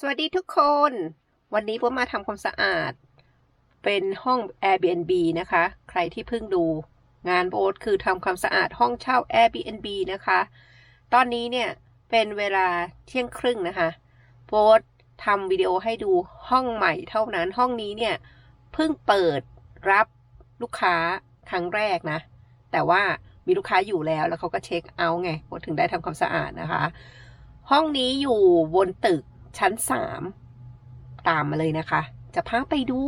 สวัสดีทุกคน วันนี้ผมมาทำความสะอาด เป็นห้อง Airbnb นะคะ ใครที่เพิ่งดู งานโบสคือทำความสะอาดห้องเช่า Airbnb นะคะ ตอนนี้เนี่ย เป็นเวลาเที่ยงครึ่งนะคะ โบสทำวิดีโอให้ดูห้องใหม่เท่านั้นห้องนี้เนี่ย เพิ่งเปิดรับลูกค้าครั้งแรกนะ แต่ว่ามีลูกค้าอยู่แล้วแล้วเขาก็เช็คเอาท์ไงโบสถึงได้ทำความสะอาดนะคะ ห้องนี้อยู่บนตึก ชั้นสามตามมาเลยนะคะ จะพาไปดู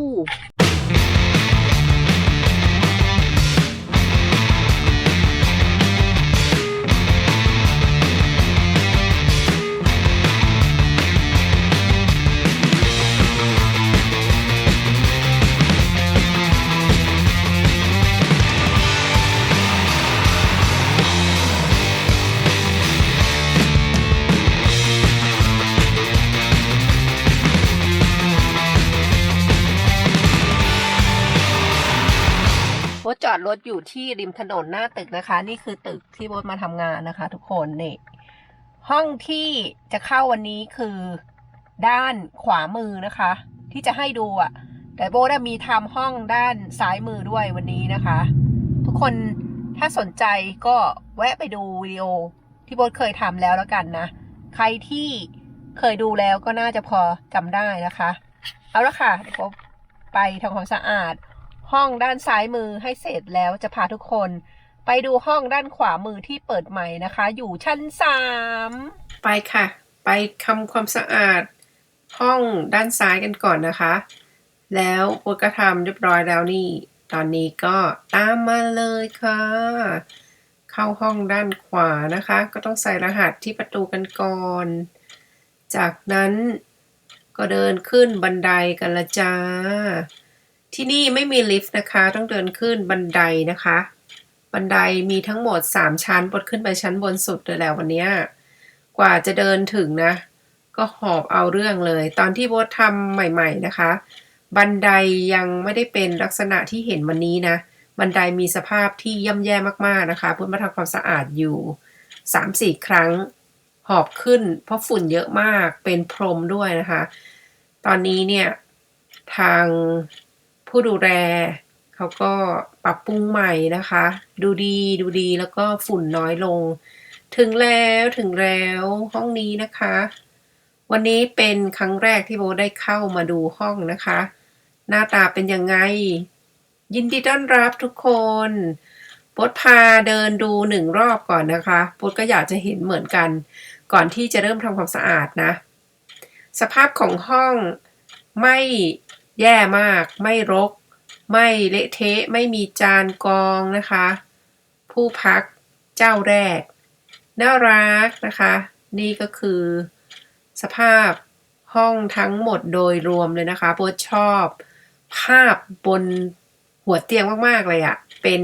จอดรถอยู่ที่ริมถนนหน้าตึกนะคะ นี่คือตึกที่โบ๊ทมาทำงานนะคะ ทุกคนนี่ห้องที่จะเข้าวันนี้คือด้านขวามือนะคะ ที่จะให้ดูอะ่ะ แต่โบ๊ทมีทำห้องด้านซ้ายมือด้วยวันนี้นะคะ ทุกคนถ้าสนใจก็แวะไปดูวิดีโอที่โบ๊ทเคยทำแล้วแล้วกันนะ ใครที่เคยดูแล้วก็น่าจะพอจำได้นะคะ เอาละค่ะเดี๋ยวโบทไปทำความสะอาด ห้องด้านซ้ายมือให้เสร็จแล้วจะพาทุกคน ไปดูห้องด้านขวามือที่เปิดใหม่นะคะ อยู่ชั้นสามไปค่ะ ไปทำความสะอาดห้องด้านซ้ายกันก่อนนะคะ แล้วโอ๊ตก็ทำเรียบร้อยแล้วนี่ ตอนนี้ก็ตามมาเลยค่ะ เข้าห้องด้านขวานะคะ ก็ต้องใส่รหัสที่ประตูกันก่อน จากนั้นก็เดินขึ้นบันไดกันละจ้า ที่นี่ไม่มีลิฟต์นะคะ ต้องเดินขึ้นบันไดนะคะ บันไดมีทั้งหมด 3 ชั้นบดขึ้นไปชั้นบนสุดเลยแหละวันนี้กว่าจะเดินถึงนะ ก็หอบเอาเรื่องเลย ตอนที่โบททำใหม่ ๆนะคะ บันไดยังไม่ได้เป็นลักษณะที่เห็นวันนี้นะ บันไดมีสภาพที่ย่ำแย่มากๆนะคะเพื่อมาทำความสะอาดอยู่ 3-4 ครั้ง หอบขึ้น เพราะฝุ่นเยอะมากเป็นพรมด้วยนะคะ ตอนนี้เนี่ยทาง ผู้ดูแลเขาก็ปรับปรุงใหม่นะคะ ดูดีดูดีแล้วก็ฝุ่นน้อยลง ถึงแล้วถึงแล้วห้องนี้นะคะ วันนี้เป็นครั้งแรกที่โบได้เข้ามาดูห้องนะคะ หน้าตาเป็นยังไง ยินดีต้อนรับทุกคนโบดพาเดินดูหนึ่งรอบก่อนนะคะโบดก็อยากจะเห็นเหมือนกัน ก่อนที่จะเริ่มทำความสะอาดนะ สภาพของห้องไม่ แย่มาก ไม่รก ไม่เละเทะ ไม่มีจานกองนะคะ ผู้พักเจ้าแรก น่ารักนะคะ นี่ก็คือ สภาพห้องทั้งหมดโดยรวมเลยนะคะโบชอบ ภาพบนหัวเตียงมาก ๆ เลยอะเป็น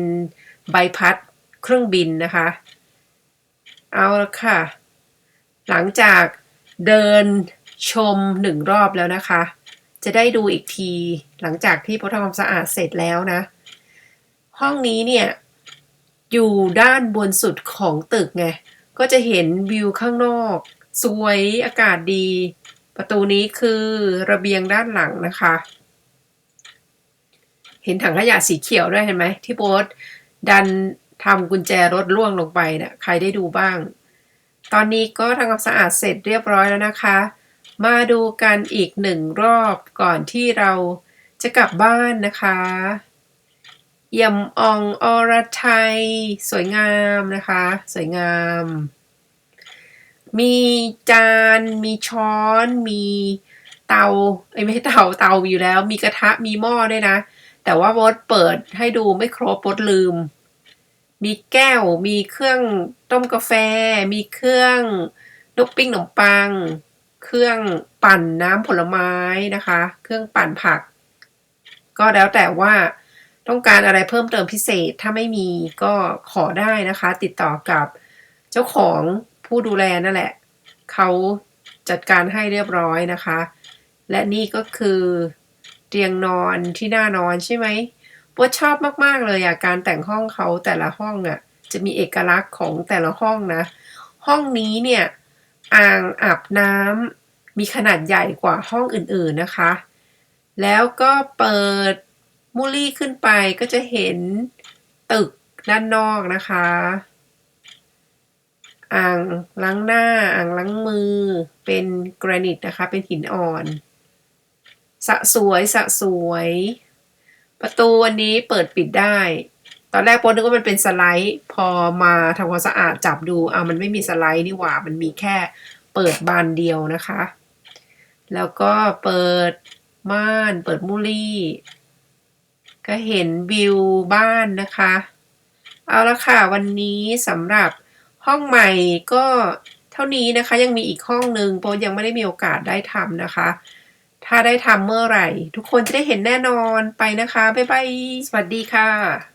ใบพัดเครื่องบินนะคะ เอาละค่ะ หลังจากเดินชมหนึ่งรอบแล้วนะคะ จะได้ดูอีกทีหลังจากที่พอทำความสะอาดเสร็จแล้วนะ ห้องนี้เนี่ย อยู่ด้านบนสุดของตึกไง ก็จะเห็นวิวข้างนอก สวยอากาศดี ประตูนี้คือระเบียงด้านหลังนะคะ เห็นถังขยะสีเขียวด้วยเห็นไหมที่โบ๊ทดันทำกุญแจรถล่วงลงไปเนะี่ยใครได้ดูบ้าง ตอนนี้ก็ทำความสะอาดเสร็จเรียบร้อยแล้วนะคะ มาดูกันอีกหนึ่งรอบก่อนที่เราจะกลับบ้านนะคะเยี่ยมอองอรไทยสวยงามนะคะ สวยงาม มีจาน มีช้อน มีเตาไอ้ไม่ใช่เตาเตาอยู่แล้ว มีกระทะมีหม้อด้วยนะ แต่ว่าบดเปิดให้ดูไม่ครบบดลืม มีแก้วมีเครื่องต้มกาแฟ มีเครื่องนกปิ้งขนมปัง เครื่องปั่นน้ำผลไม้นะคะ เครื่องปั่นผัก ก็แล้วแต่ว่าต้องการอะไรเพิ่มเติมพิเศษถ้าไม่มีก็ขอได้นะคะ ติดต่อกับเจ้าของผู้ดูแลนั่นแหละ เขาจัดการให้เรียบร้อยนะคะ และนี่ก็คือเตียงนอนที่น่านอนใช่ไหมปวดชอบมาก ๆ เลยอะการแต่งห้องเขาแต่ละห้องอะ จะมีเอกลักษณ์ของแต่ละห้องนะ ห้องนี้เนี่ย อ่างอาบน้ำมีขนาดใหญ่กว่าห้องอื่นๆนะคะ แล้วก็เปิดมูลี่ขึ้นไปก็จะเห็นตึกด้านนอกนะคะ อ่างล้างหน้า อ่างล้างมือ เป็นแกรนิตนะคะ เป็นหินอ่อน สะสวยสะสวย ประตูอันนี้เปิดปิดได้ ตอนแรกโป๊นึกว่ามันเป็นสไลด์ พอมาทำความสะอาดจับดูอ้ามันไม่มีสไลด์นี่หว่า มันมีแค่เปิดบานเดียวนะคะ แล้วก็เปิดม่าน เปิดมูลี่ ก็เห็นวิวบ้านนะคะ เอาละค่ะ วันนี้สำหรับห้องใหม่ก็เท่านี้นะคะ ยังมีอีกห้องหนึ่งโป๊ยังไม่ได้มีโอกาสได้ทำนะคะ ถ้าได้ทำเมื่อไหร่ ทุกคนจะได้เห็นแน่นอนไปนะคะ บ๊ายบาย สวัสดีค่ะ